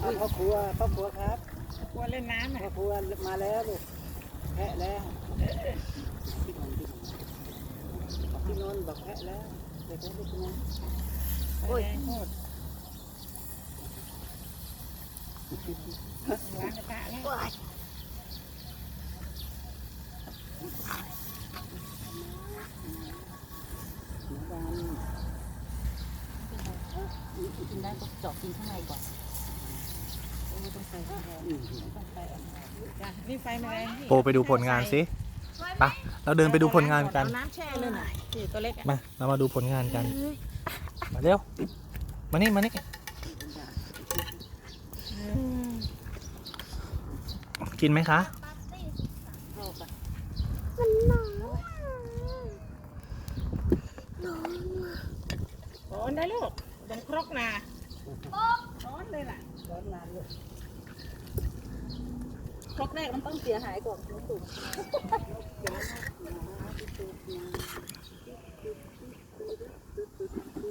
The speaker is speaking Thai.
เอาพ่อครัวพ่อครัวครับกลัวเล่นน้ำพ่อะอครัวมาแล้วลูกแพะแล้วพี่นนท์บอกแพะแล้วเด็กแพะลูกนะโอ้ยโคตรล้างกระทะแล้วกินได้ก็เจาะกินข้างในก่อนจ้ะ นี่ไฟแมลงพี่โปไปดูผลงานสิไปะเราเดินไปดูผลงานกัน เอาน้ำแช่เลยหน่อยสี่ตัวเล็กอะมา เรามาดูผลงานกัน มาเร็ว มานี่ มานี่ กินไหมคะร้อนได้ลูกเป็นครกนาร้อนเลยล่ะ ช็อนนานลูกแรกมันต้องเสียหายก่อนถึงสุก